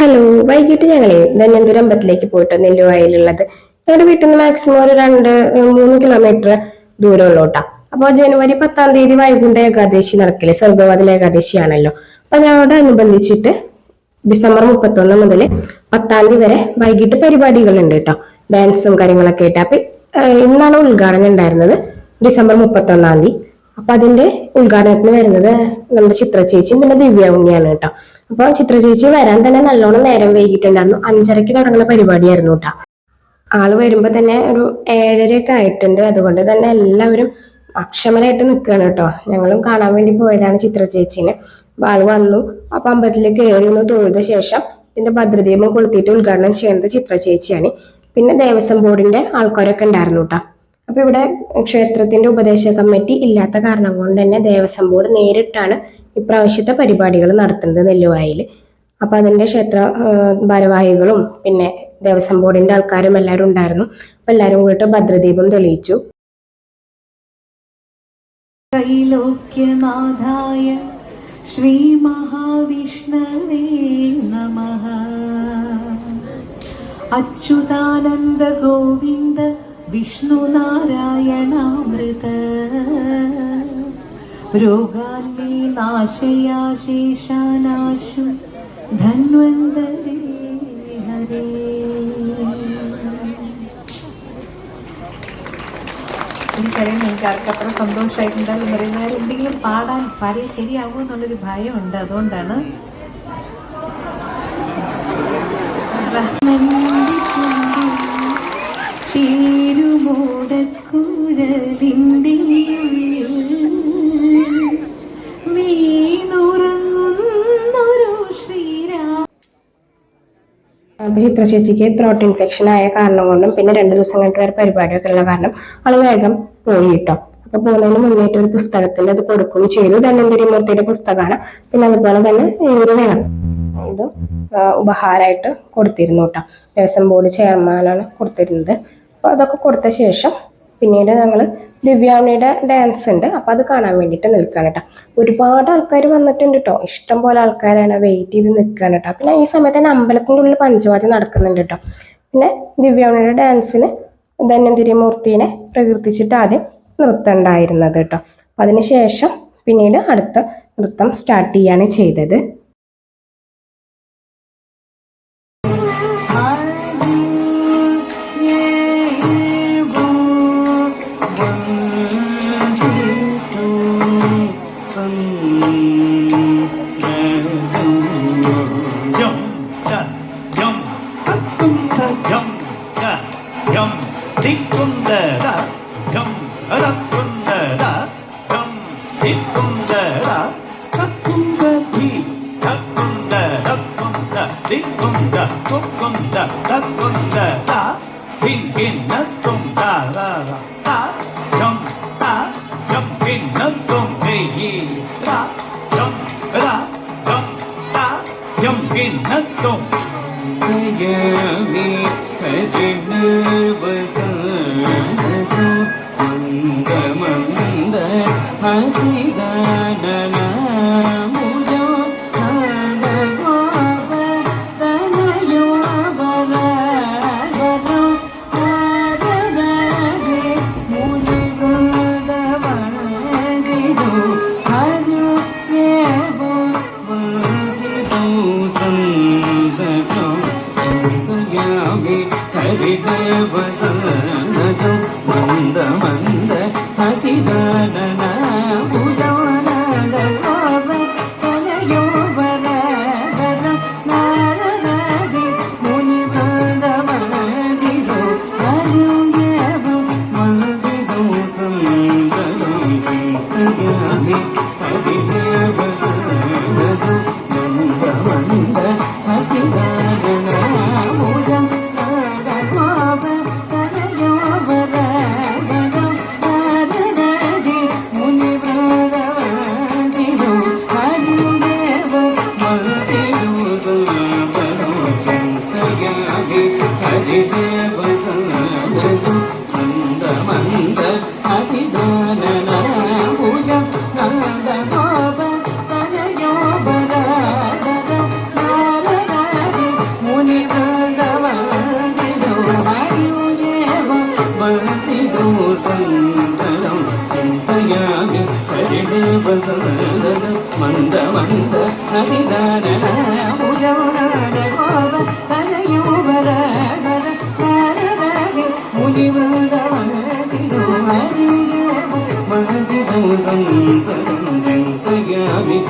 Hello വൈകിട്ട് ഞങ്ങളെ ധന്വന്തപുരം അമ്പലത്തിലേക്ക് പോയിട്ട് നെല്ലുവായിലുള്ളത്. ഞങ്ങളുടെ വീട്ടിൽ നിന്ന് മാക്സിമം ഒരു രണ്ട് മൂന്ന് കിലോമീറ്റർ ദൂരമുള്ളൂട്ടാ. അപ്പോൾ ജനുവരി പത്താം തീയതി വൈകുണ്ഠ ഏകാദശി നടക്കില്ലേ സ്വർഗവാതിൽ ഏകാദശിയാണല്ലോ. അപ്പൊ ഞങ്ങളോടനുബന്ധിച്ചിട്ട് ഡിസംബർ മുപ്പത്തൊന്ന് മുതൽ പത്താം തീയതി വരെ വൈകിട്ട് പരിപാടികളുണ്ട് കേട്ടോ ഡാൻസും കാര്യങ്ങളൊക്കെ ആയിട്ട്. അപ്പൊ ഇന്നാണ് ഉദ്ഘാടനം ഉണ്ടായിരുന്നത് ഡിസംബർ മുപ്പത്തൊന്നാം തീയതി. അപ്പൊ അതിന്റെ ഉദ്ഘാടനത്തിന് വരുന്നത് നമ്മുടെ ചിത്ര ചേച്ചിയും പിന്നെ ദിവ്യ ഉണ്ണിയാണ് കേട്ടോ. അപ്പൊ ചിത്ര ചേച്ചി വരാൻ തന്നെ നല്ലോണം നേരം വൈകിട്ടുണ്ടായിരുന്നു. അഞ്ചരക്ക് തുടങ്ങുന്ന പരിപാടിയായിരുന്നു കേട്ടോ. ആൾ വരുമ്പോ തന്നെ ഒരു ഏഴരയൊക്കെ ആയിട്ടുണ്ട്. അതുകൊണ്ട് തന്നെ എല്ലാവരും അക്ഷമരായിട്ട് നിൽക്കുകയാണ് കേട്ടോ. ഞങ്ങളും കാണാൻ വേണ്ടി പോയതാണ് ചിത്ര ചേച്ചീനെ. അപ്പൊ ആൾ വന്നു. അപ്പൊ അമ്പലത്തിലേക്ക് കയറി ഒന്ന് തൊഴുത ശേഷം പിന്നെ ഭദ്രദീപം കൊളുത്തിയിട്ട് ഉദ്ഘാടനം ചെയ്യുന്നത് ചിത്ര ചേച്ചിയാണ്. പിന്നെ ദേവസ്വം ബോർഡിന്റെ ആൾക്കാരൊക്കെ ഉണ്ടായിരുന്നു കേട്ടോ. അപ്പോൾ ഇവിടെ ക്ഷേത്രത്തിന്റെ ഉപദേശ കമ്മിറ്റി ഇല്ലാത്ത കാരണം കൊണ്ട് തന്നെ ദേവസ്വം ബോർഡ് നേരിട്ടാണ് ഇപ്രാവശ്യത്തെ പരിപാടികൾ നടത്തുന്നത് നെല്ലുവായിൽ. അപ്പൊ അതിന്റെ ക്ഷേത്ര ഭാരവാഹികളും പിന്നെ ദേവസ്വം ബോർഡിന്റെ ആൾക്കാരും എല്ലാവരും ഉണ്ടായിരുന്നു. അപ്പൊ എല്ലാവരും കൂടിട്ട് ഭദ്രദീപം തെളിയിച്ചു. ശ്രീ മഹാവിഷ്ണവേ നമ. അച്യുതാനന്ദ ഗോവിന്ദ വിഷ്ണുനാരായണാമൃത. രോഗാന്മേ നാശയാശേഷാനാശു ധന്വന്തരേ ഹരേ. എനിക്കറിയാം എനിക്ക് ആർക്കത്ര സന്തോഷമായിട്ടുണ്ടാകും പറയുന്നത് എന്തെങ്കിലും പാടാൻ പാടി ശരിയാകുമോ എന്നുള്ളൊരു ഭയമുണ്ട്. അതുകൊണ്ടാണ് റഹ്മൻ ചുണ്ടി ചിത്ര ചേച്ചിക്ക് ത്രോട്ട് ഇൻഫെക്ഷൻ ആയ കാരണം കൊണ്ടും പിന്നെ രണ്ട് ദിവസം കഴിഞ്ഞിട്ട് വേറെ പരിപാടിയൊക്കെ ഉള്ള കാരണം ആൾ വേഗം പോയി കേട്ടോ. അപ്പൊ പോകുന്നതിന് മുന്നേറ്റ് ഒരു പുസ്തകത്തിൽ അത് കൊടുക്കുകയും ചെയ്തു. ധന്വന്തരി മൂർത്തിയുടെ പുസ്തകമാണ്. പിന്നെ അതുപോലെ തന്നെ ഒരു വേണം. ഇത് ഉപഹാരമായിട്ട് കൊടുത്തിരുന്നു കേട്ടോ. ദേവസ്വം ബോർഡ് ചെയർമാനാണ് കൊടുത്തിരുന്നത്. അപ്പൊ അതൊക്കെ കൊടുത്ത ശേഷം പിന്നീട് ഞങ്ങൾ ദിവ്യാമ്മയുടെ ഡാൻസ് ഉണ്ട്. അപ്പോൾ അത് കാണാൻ വേണ്ടിയിട്ട് നിൽക്കുകയാണ് കേട്ടോ ഒരുപാട് ആൾക്കാർ വന്നിട്ടുണ്ട് കേട്ടോ ഇഷ്ടം പോലെ ആൾക്കാരാണ് വെയിറ്റ് ചെയ്ത് നിൽക്കുകയാണ് കേട്ടോ പിന്നെ ഈ സമയത്ത് തന്നെ അമ്പലത്തിന്റെ ഉള്ളിൽ പഞ്ചവാദ്യം നടക്കുന്നുണ്ട് കേട്ടോ പിന്നെ ദിവ്യാമ്മയുടെ ഡാൻസിന് ധന്വന്തിരി മൂർത്തിനെ പ്രകീർത്തിച്ചിട്ട് ആദ്യം നൃത്തം ഉണ്ടായിരുന്നത് കേട്ടോ അതിന് അതിനുശേഷം പിന്നീട് അടുത്ത നൃത്തം സ്റ്റാർട്ട് ചെയ്യാണ് ചെയ്തത്. kin kin na tum da la la da gì ta trong ta trong ta trong kinh hết tùng thế giờ đi de Deus. ചിന്തയാമി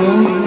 Música